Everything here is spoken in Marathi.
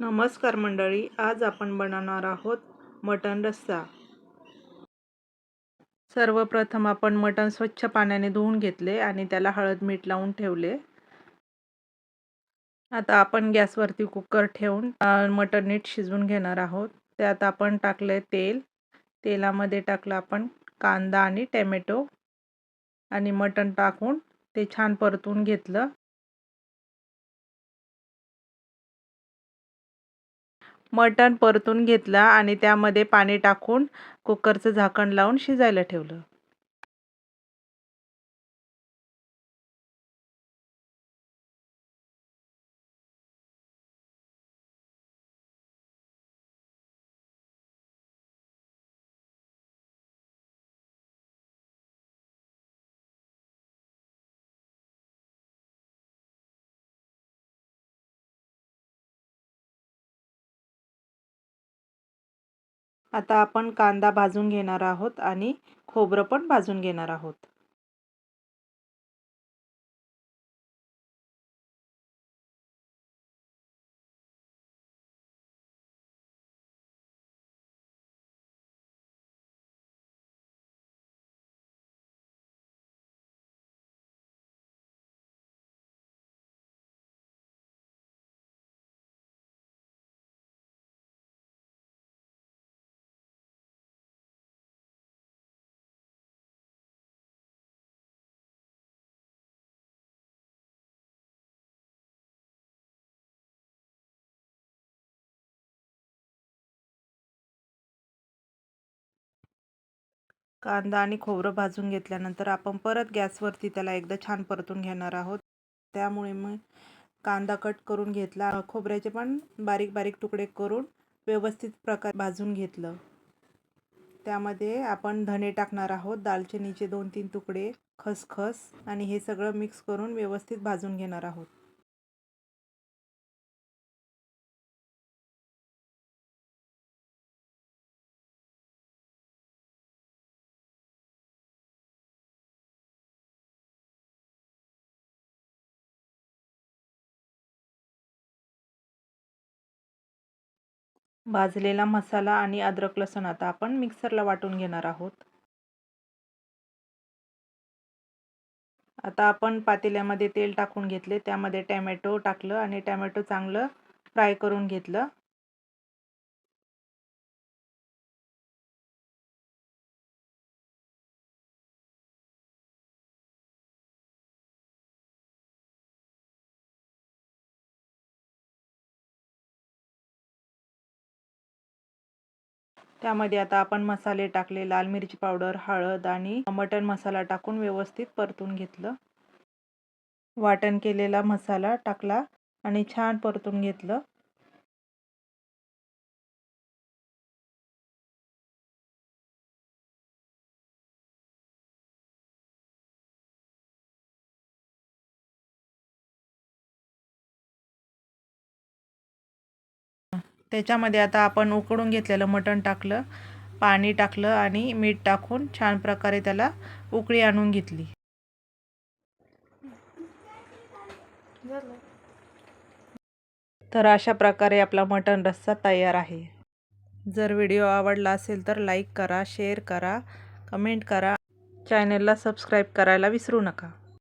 नमस्कार मंडळी आज आपण बनवणार आहोत मटण रस्सा. सर्वप्रथम आपण मटण स्वच्छ पाण्याने धुवून घेतले आणि त्याला हळद मीठ लावून ठेवले. आता आपण गॅसवरती कुकर ठेवून मटण नीट शिजवून घेणार आहोत. त्यात आपण टाकले तेल. तेलामध्ये टाकलं आपण कांदा आणि टॅमॅटो आणि मटण टाकून ते छान परतून घेतलं. मटण परतून घेतलं आणि त्यामध्ये पाणी टाकून कुकरचं झाकण लावून शिजायला ठेवलं. आता आपण कांदा भाजून घेणार आहोत आणि खोबरं पण भाजून घेणार आहोत. कांदा आणि खोबरं भाजून घेतल्यानंतर आपण परत गॅसवरती त्याला एकदा छान परतून घेणार आहोत. त्यामुळे मग कांदा कट करून घेतला. खोबऱ्याचे पण बारीक बारीक तुकडे करून व्यवस्थित प्रकार भाजून घेतलं. त्यामध्ये आपण धने टाकणार आहोत. दालचिनीचे दोन तीन तुकडे खसखस आणि हे सगळं मिक्स करून व्यवस्थित भाजून घेणार आहोत. भाजलेला मसाला आणि अद्रक लसूण आता आपण मिक्सरला वाटून घेणार आहोत. आता आपण पातेल्यामध्ये तेल टाकून घेतले त्यामध्ये टॅमॅटो टाकलं आणि टॅमॅटो चांगलं फ्राय करून घेतलं. त्यामध्ये आता आपण मसाले टाकले लाल मिरची पावडर हळद आणि मटन मसाला टाकून व्यवस्थित परतून घेतलं. वाटण केलेला मसाला टाकला आणि छान परतून घेतलं. त्याच्यामध्ये आता आपण उकडून घेतलेलं मटण टाकलं पाणी टाकलं आणि मीठ टाकून छान प्रकारे त्याला उकळी आणून घेतली. तर अशा प्रकारे आपला मटण रस्सा तयार आहे. जर व्हिडिओ आवडला असेल तर लाईक करा शेअर करा कमेंट करा. चॅनेलला सबस्क्राईब करायला विसरू नका.